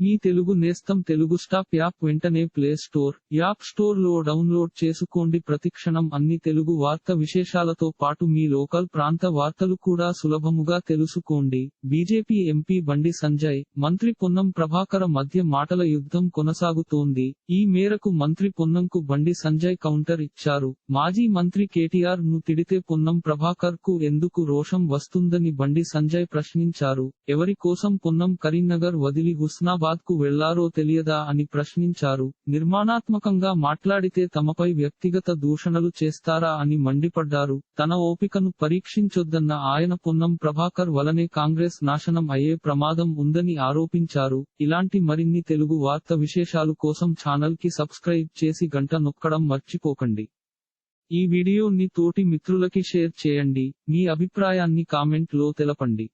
మీ తెలుగు నేస్తం Telugu stop app వెంటనే play store app స్టోర్లో డౌన్లోడ్ చేసుకోండి. ప్రతిక్షణం అన్ని తెలుగు వార్త విశేషాలతో పాటు మీ లోకల్ ప్రాంత వార్తలు కూడా సులభముగా తెలుసుకోండి. బీజేపీ ఎంపీ బండి సంజయ్ మంత్రి పొన్నం ప్రభాకర మధ్య మాటల యుద్ధం కొనసాగుతోంది. ఈ మేరకు మంత్రి పొన్నంకు బండి సంజయ్ కౌంటర్ ఇచ్చారు. మాజీ మంత్రి కేటీఆర్ను తిడితే పొన్నం ప్రభాకర్కు ఎందుకు రోషం వస్తుందని బండి సంజయ్ ప్రశ్నించారు. ఎవరి కోసం పొన్నం కరీంనగర్ వదిలి హుస్నాబాద్ హైదరాబాద్కు వెళ్ళారో తెలియదా అని ప్రశ్నించారు. నిర్మాణాత్మకంగా మాట్లాడితే తమపై వ్యక్తిగత దూషణలు చేస్తారా అని మండిపడ్డారు. తన ఓపికను పరీక్షించొద్దన్న ఆయన పొన్నం ప్రభాకర్ వలనే కాంగ్రెస్ నాశనం అయ్యే ప్రమాదం ఉందని ఆరోపించారు. ఇలాంటి మరిన్ని తెలుగు వార్త విశేషాలు కోసం ఛానల్కి సబ్స్క్రైబ్ చేసి గంట నొక్కడం మర్చిపోకండి. ఈ వీడియోని తోటి మిత్రులకి షేర్ చేయండి. మీ అభిప్రాయాన్ని కామెంట్లో తెలపండి.